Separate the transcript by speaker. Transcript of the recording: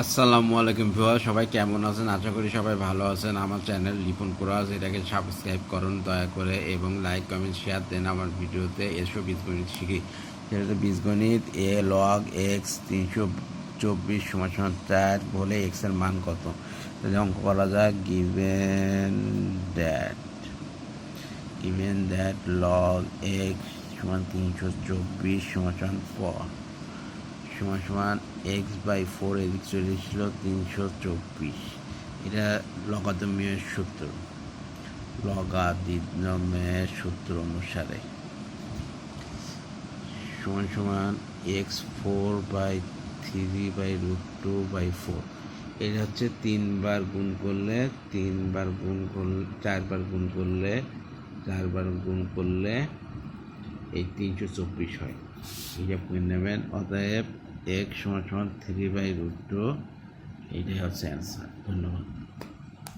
Speaker 1: আসসালামু আলাইকুম ভিউয়ার সবাই কেমন আছেন? আশা করি সবাই ভালো আছেন। আমার চ্যানেল লিপন কোরাস, এটাকে সাবস্ক্রাইব করুন দয়া করে এবং লাইক কমেন্ট শেয়ার দেন আমার ভিডিওতে। এসো বীজগণিত শিখি। সেটা হচ্ছে বীজগণিত, এ লগ এক্স তিনশো চব্বিশ সমান সমান চার বলে এক্সের মান কত? অঙ্ক করা যাক। Given that given that log x সমান তিনশো চব্বিশ সমান সমান সমান সমান এক্স বাই ফোর এদিক চলে এসেছিল তিনশো চব্বিশ। এটা লগাদমীয় সূত্র। লগাদিদমের সূত্র অনুসারে। সমান সমান x four by three by root two by four এটা হচ্ছে তিনবার গুণ করলে, তিনবার গুণ করলে, চারবার গুণ করলে, চারবার গুণ করলে এই তিনশো চব্বিশ হয়। হিসাব করে নেবেন, অতএব এক সমান সমান থ্রি বাই রুট টু এইটাই হচ্ছে অ্যান্সার ধন্যবাদ।